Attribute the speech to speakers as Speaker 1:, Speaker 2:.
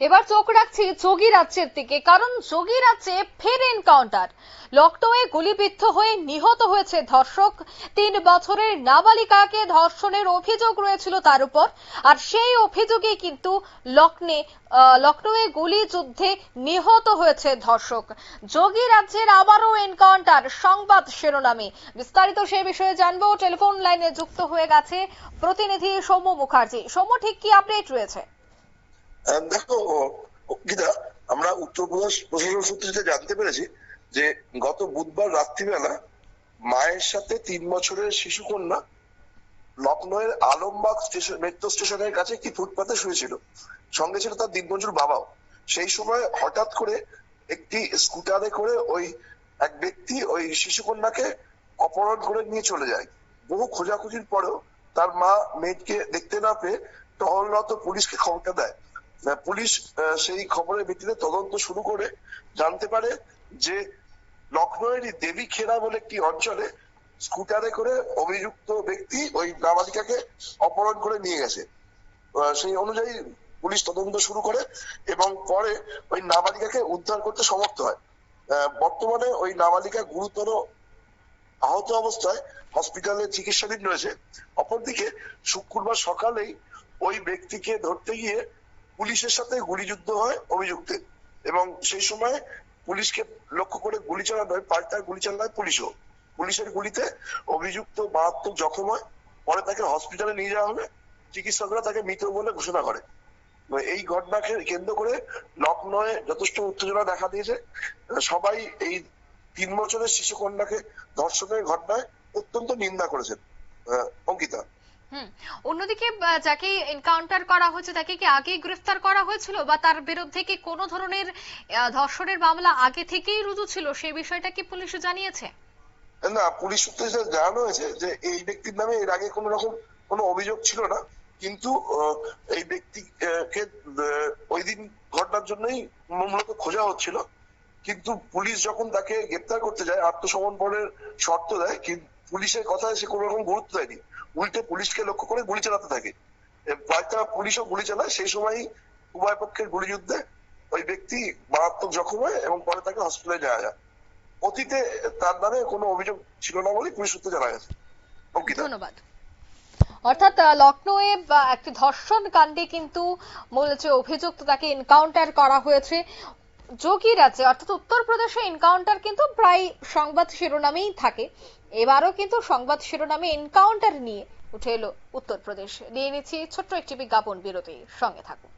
Speaker 1: এবার চোখ রাখছি যোগী রাজ্যের দিকে কারণ যোগী রাজ্যে ফের এনকাউন্টার লকডাউনে গুলিবিদ্ধ হয়ে নিহত হয়েছে ধর্ষক। তিন বছরের নাবালিকাকে ধর্ষণের অভিযোগ রয়েছিল তার উপর আর সেই অভিযোগে কিন্তু আহ, লখনৌয়ে গুলি যুদ্ধে নিহত হয়েছে ধর্ষক। যোগী রাজ্যের আবারও এনকাউন্টার সংবাদ শিরোনামে। বিস্তারিত সে বিষয়ে জানব। টেলিফোন লাইনে যুক্ত হয়ে গেছে প্রতিনিধি সৌম্য মুখার্জি। সৌম্য ঠিক কি আপডেট রয়েছে?
Speaker 2: দেখো অঙ্কিতা আমরা উত্তরপ্রদেশ প্রশাসন সূত্রে যেটা জানতে পেরেছি যে গত বুধবার রাত্রিবেলা মায়ের সাথে তিন বছরের শিশুকন্যা লখনৌয়ের আলমবাগ স্টেশন, মেট্রো স্টেশনের কাছে একটি ফুটপাতে শুয়েছিল। সঙ্গে ছিল তার দিনমজুর বাবাও। সেই সময় হঠাৎ করে একটি স্কুটারে করে ওই এক ব্যক্তি ওই শিশুকন্যাকে অপহরণ করে নিয়ে চলে যায়। বহু খোঁজাখুঁজির পরেও তার মা মেয়েকে দেখতে না পেয়ে টহলরত পুলিশকে খবরটা দেয়। পুলিশ সেই খবরের ভিত্তিতে তদন্ত শুরু করে জানতে পারে যে লখনৌয়েরই দেবী খেরা বলে একটি অঞ্চলে স্কুটারে করে অভিযুক্ত ব্যক্তি ওই নাবালিকাকে অপহরণ করে নিয়ে গেছে। সেই অনুযায়ী পুলিশ তদন্ত শুরু করে এবং পরে ওই নাবালিকাকে উদ্ধার করতে সমর্থ হয়। বর্তমানে ওই নাবালিকা গুরুতর আহত অবস্থায় হসপিটালে চিকিৎসাধীন রয়েছে। অপরদিকে শুক্রবার সকালেই ওই ব্যক্তিকে ধরতে গিয়ে পুলিশের সাথে গুলিযুদ্ধ হয় অভিযুক্তের এবং সেই সময় পুলিশকে লক্ষ্য করে গুলি চালানো হয়, পাল্টা গুলি চালায় পুলিশও। পুলিশের গুলিতে অভিযুক্ত মারাত্মক জখম হয়, পরে তাকে হসপিটালে নিয়ে যাওয়া হবে, চিকিৎসকরা তাকে মৃত বলে ঘোষণা করে। এই ঘটনাকে কেন্দ্র করে লখনৌয়ে যথেষ্ট উত্তেজনা দেখা দিয়েছে। সবাই এই তিন বছরের শিশু কন্যাকে ধর্ষণের ঘটনায় অত্যন্ত নিন্দা করেছেন অঙ্কিতা।
Speaker 1: অন্যদিকে যাকে এনকাউন্টার করা হয়েছে, তাকে কি আগেই গ্রেফতার করা হয়েছিল বা তার বিরুদ্ধে কি কোনো ধরনের ধর্ষণের মামলা আগে থেকেই রুজু ছিল? সেই বিষয়টা কি পুলিশ জানিয়েছে?
Speaker 2: না, পুলিশ সূত্রে জানানো হয়েছে যে এই ব্যক্তির নামে এর আগে কোনো রকম কোনো অভিযোগ ছিল না। কিন্তু এই ব্যক্তিকে ওই দিন ঘটনার জন্যই মূলত খোঁজা হচ্ছিল। কিন্তু পুলিশ যখন তাকে গ্রেপ্তার করতে যায়, আত্মসমর্পণের শর্ত দেয়, কিন্তু পুলিশের কথায় সে কোনো রকম গুরুত্ব দেয়নি। উল্টে পুলিশকে লক্ষ্য করে গুলি চালাতে থাকে। এ, পুলিশও গুলি চালায়। সেই সময় উভয় পক্ষের গুলিযুদ্ধে ওই ব্যক্তি মারাত্মক জখম হয় এবং পরে তাকে হসপিটালে যাওয়া যায়। অতীতে তার নামে কোনো অভিযোগ ছিল না বলে পুলিশ সূত্রে জানা গেছে।
Speaker 1: ধন্যবাদ। অর্থাৎ লখনৌয়ে একটি ধর্ষণ কাণ্ডে কিন্তু মূল যে অভিযুক্ত তাকে এনকাউন্টার করা হয়েছে। যোগী রাজ্যে, অর্থাৎ উত্তরপ্রদেশে এনকাউন্টার কিন্তু প্রায় সংবাদ শিরোনামেই থাকে। এবারও কিন্তু সংবাদ শিরোনামে এনকাউন্টার নিয়ে উঠে এলো উত্তরপ্রদেশ নিয়ে নিচ্ছি ছোট্ট একটি বিজ্ঞাপন বিরতি সঙ্গে থাকুন।